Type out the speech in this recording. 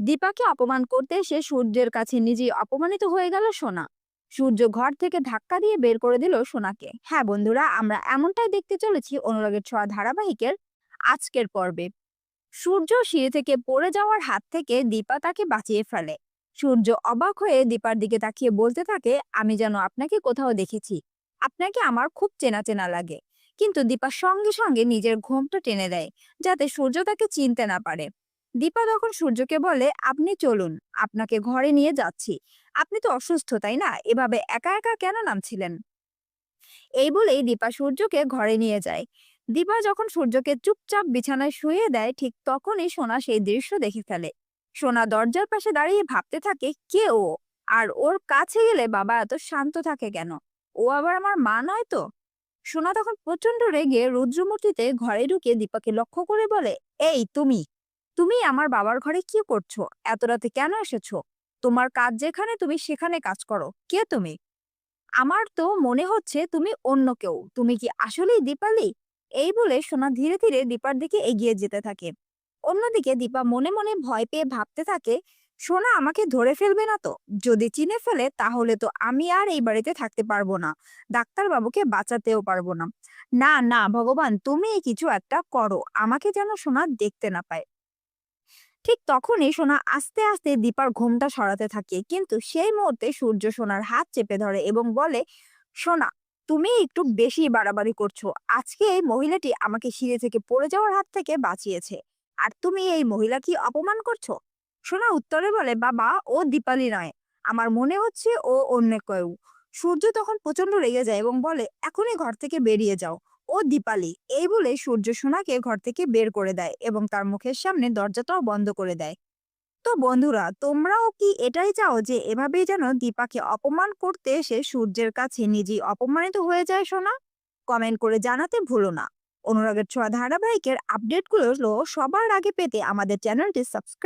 দীপাকে অপমান করতে এসে সূর্যের কাছে নিজেই অপমানিত হয়ে গেল সোনা। সূর্য ঘর থেকে ধাক্কা দিয়ে বের করে দিল সোনাকে। হ্যাঁ বন্ধুরা, আমরা এমনটাই দেখতে চলেছি অনুরাগের ছোঁয়া ধারাবাহিকের আজকের পর্বে। সূর্য সিঁড়ি থেকে পড়ে যাওয়ার হাত থেকে দীপা তাকে বাঁচিয়ে ফেলে। সূর্য অবাক হয়ে দীপার দিকে তাকিয়ে বলতে থাকে, আমি যেন আপনাকে কোথাও দেখেছি। আপনাকে আমার খুব চেনা চেনা লাগে। কিন্তু দীপা সঙ্গে সঙ্গে নিজের ঘোমটা টেনে দেয়, যাতে সূর্য তাকে চিনতে না পারে। দীপা তখন সূর্যকে বলে, আপনি চলুন, আপনাকে ঘরে নিয়ে যাচ্ছি। আপনি তো অসুস্থ, তাই না? এভাবে একা একা কেন নামছিলেন? এই বলেই দীপা সূর্যকে ঘরে নিয়ে যায়। দীপা যখন সূর্যকে চুপচাপ বিছানায় শুয়ে দেয়, ঠিক তখনই সোনা সেই দৃশ্য দেখে ফেলে। সোনা দরজার পাশে দাঁড়িয়ে ভাবতে থাকে, কে ও? আর ওর কাছে গেলে বাবা এত শান্ত থাকে কেন? ও আবার আমার মা নয় তো? সোনা তখন প্রচণ্ড রেগে রুদ্রমূর্তিতে ঘরে ঢুকে দীপাকে লক্ষ্য করে বলে, এই, তুমি তুমি আমার বাবার ঘরে কি করছ? এত রাতে কেন এসেছ? তোমার কাজ যেখানে, তুমি সেখানে কাজ করো। কে তুমি? আমার তো মনে হচ্ছে তুমি অন্য কেউ। তুমি কি আসলেই দীপালি? এই বলে সোনা ধীরে ধীরে দীপার দিকে এগিয়ে যেতে থাকে। অন্যদিকে দীপা মনে মনে ভয় পেয়ে ভাবতে থাকে, সোনা আমাকে ধরে ফেলবে না তো? যদি চিনে ফেলে, তাহলে তো আমি আর এই বাড়িতে থাকতে পারব না। ডাক্তার বাবুকে বাঁচাতেও পারব না। না না, ভগবান, তুমি কিছু একটা করো। আমাকে যেন সোনা দেখতে না পায়। ঠিক তখনই সোনা আস্তে আস্তে দীপার ঘোমটা সরাতে থাকে। কিন্তু সেই মুহূর্তে সূর্য সোনার হাত চেপে ধরে এবং বলে, সোনা, তুমি একটু বেশি বাড়াবাড়ি করছ। আজকে এই মহিলাটি আমাকে সিঁড়ি থেকে পড়ে যাওয়ার হাত থেকে বাঁচিয়েছে। আর তুমি এই মহিলা কি অপমান করছ? সোনা উত্তরে বলে, বাবা, ও দীপালি নয়। আমার মনে হচ্ছে ও অন্য কেউ। সূর্য তখন প্রচণ্ড রেগে যায় এবং বলে, এখনই ঘর থেকে বেরিয়ে যাও। ও দীপালি। এই বলে সূর্য সোনাকে ঘর থেকে বের করে দেয় এবং তার মুখের সামনে দরজাটাও বন্ধ করে দেয়। তো বন্ধুরা, তোমরাও কি এটাই চাও যে এভাবেই যেন দীপাকে অপমান করতে এসে সূর্যের কাছে নিজেই অপমানিত হয়ে যায় সোনা? কমেন্ট করে জানাতে ভুলো না। অনুরাগের ছোঁয়া ধারাবাহিকের আপডেটগুলো সবার আগে পেতে আমাদের চ্যানেলটি সাবস্ক্রাইব